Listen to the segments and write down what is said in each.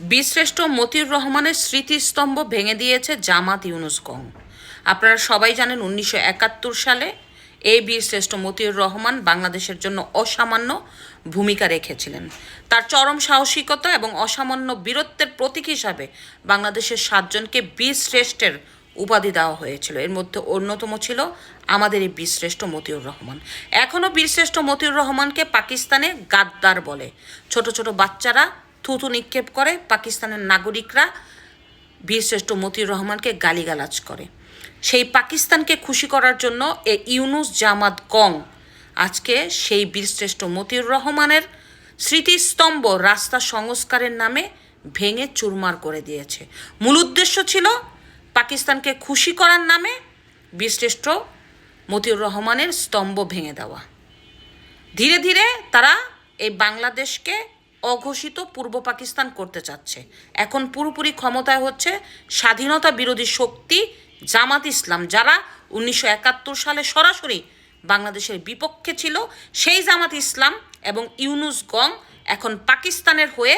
বীরশ্রেষ্ঠ মতিউর রহমানের স্মৃতিস্তম্ভ ভেঙে দিয়েছে জামাত ইউনুস গং আপনারা সবাই জানেন উনিশশো একাত্তর সালে এই বীরশ্রেষ্ঠ মতিউর রহমান বাংলাদেশের জন্য অসামান্য ভূমিকা রেখেছিলেন। তার চরম সাহসিকতা এবং অসামান্য বীরত্বের প্রতীক হিসাবে বাংলাদেশের সাতজনকে বীরশ্রেষ্ঠের উপাধি দেওয়া হয়েছিল। এর মধ্যে অন্যতম ছিল আমাদের এই বীরশ্রেষ্ঠ মতিউর রহমান। এখনও বীরশ্রেষ্ঠ মতিউর রহমানকে পাকিস্তানে গাদ্দার বলে। ছোট ছোট বাচ্চারা থুতু নিক্ষেপ করে, পাকিস্তানের নাগরিকরা বীরশ্রেষ্ঠ মতিউর রহমানকে গালিগালাজ করে। সেই পাকিস্তানকে খুশি করার জন্য এ ইউনুস জামাত গং আজকে সেই বীরশ্রেষ্ঠ মতিউর রহমানের স্মৃতিস্তম্ভ রাস্তা সংস্কারের নামে ভেঙে চুরমার করে দিয়েছে। মূল উদ্দেশ্য ছিল পাকিস্তানকে খুশি করার নামে বীরশ্রেষ্ঠ মতিউর রহমানের স্তম্ভ ভেঙে দেওয়া। ধীরে ধীরে তারা এই বাংলাদেশকে অঘোষিত পূর্ব পাকিস্তান করতে চাচ্ছে। এখন পুরোপুরি ক্ষমতায় হচ্ছে স্বাধীনতা বিরোধী শক্তি জামাত ইসলাম, যারা উনিশশো একাত্তর সালে সরাসরি বাংলাদেশের বিপক্ষে ছিল। সেই জামাত ইসলাম এবং ইউনুস গং এখন পাকিস্তানের হয়ে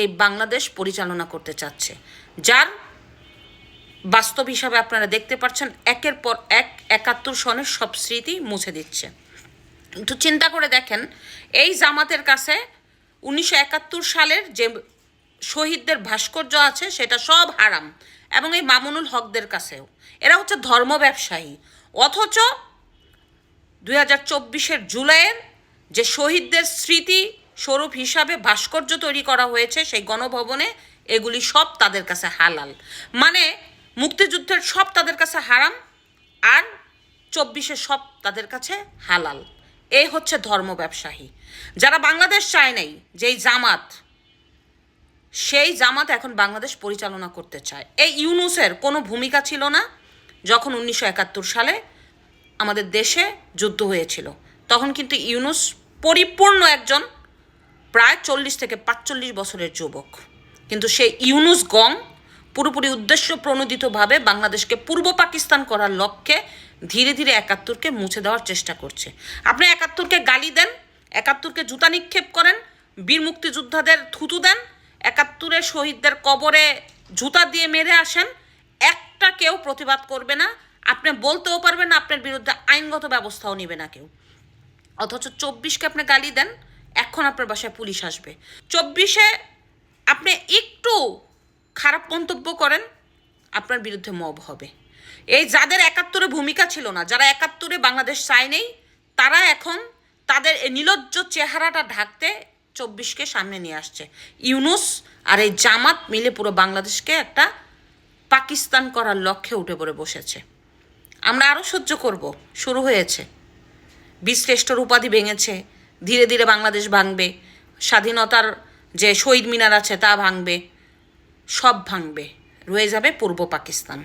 এই বাংলাদেশ পরিচালনা করতে চাচ্ছে। যার বাস্তব হিসাবে আপনারা দেখতে পাচ্ছেন, একের পর এক একাত্তর সনের সব স্মৃতি মুছে দিচ্ছে। একটু চিন্তা করে দেখেন, এই জামাতের কাছে উনিশশো একাত্তর সালের যে শহীদদের ভাস্কর্য আছে, সেটা সব হারাম এবং এই মামুনুল হকদের কাছেও। এরা হচ্ছে ধর্ম ব্যবসায়ী। অথচ দুই হাজার চব্বিশের জুলাইয়ের যে শহীদদের স্মৃতি স্বরূপ হিসাবে ভাস্কর্য তৈরি করা হয়েছে, সেই গণভবনে এগুলি সব তাদের কাছে হালাল। মানে মুক্তিযুদ্ধের সব তাদের কাছে হারাম, আর চব্বিশের সব তাদের কাছে হালাল। এই হচ্ছে ধর্ম ব্যবসায়ী। যারা বাংলাদেশ চায় নাই, যেই জামাত, সেই জামাত এখন বাংলাদেশ পরিচালনা করতে চায়। এই ইউনুসের কোনো ভূমিকা ছিল না যখন উনিশশো একাত্তর সালে আমাদের দেশে যুদ্ধ হয়েছিল। তখন কিন্তু ইউনুস পরিপূর্ণ একজন প্রায় চল্লিশ থেকে পাঁচচল্লিশ বছরের যুবক। কিন্তু সেই ইউনুস গং পুরোপুরি উদ্দেশ্য প্রণোদিতভাবে বাংলাদেশকে পূর্ব পাকিস্তান করার লক্ষ্যে ধীরে ধীরে একাত্তরকে মুছে দেওয়ার চেষ্টা করছে। আপনি একাত্তরকে গালি দেন, একাত্তরকে জুতা নিক্ষেপ করেন, বীর মুক্তিযোদ্ধাদের থুতু দেন, একাত্তরে শহীদদের কবরে জুতা দিয়ে মেরে আসেন, একটা কেউ প্রতিবাদ করবে না, আপনি বলতেও পারবেন না আপনার বিরুদ্ধে আইনগত ব্যবস্থাও নেবে না কেউ। অথচ চব্বিশকে আপনি গালি দেন, এখন আপনার বাসায় পুলিশ আসবে। চব্বিশে আপনি একটু খারাপ মন্তব্য করেন, আপনার বিরুদ্ধে মব হবে। এই যাদের একাত্তরে ভূমিকা ছিল না, যারা একাত্তরে বাংলাদেশ চায় নেই তারা এখন তাদের নিলজ্জ চেহারাটা ঢাকতে চব্বিশকে সামনে নিয়ে আসছে। ইউনুস আর এই জামাত মিলে পুরো বাংলাদেশকে একটা পাকিস্তান করার লক্ষ্যে উঠে পড়ে বসেছে। আমরা আরও সহ্য করব, শুরু হয়েছে। বীরশ্রেষ্ঠর উপাধি ভেঙেছে, ধীরে ধীরে বাংলাদেশ ভাঙবে, স্বাধীনতার যে শহীদ মিনার আছে তা ভাঙবে। সব ভাঙবে। রয়ে যাবে পূর্ব পাকিস্তান।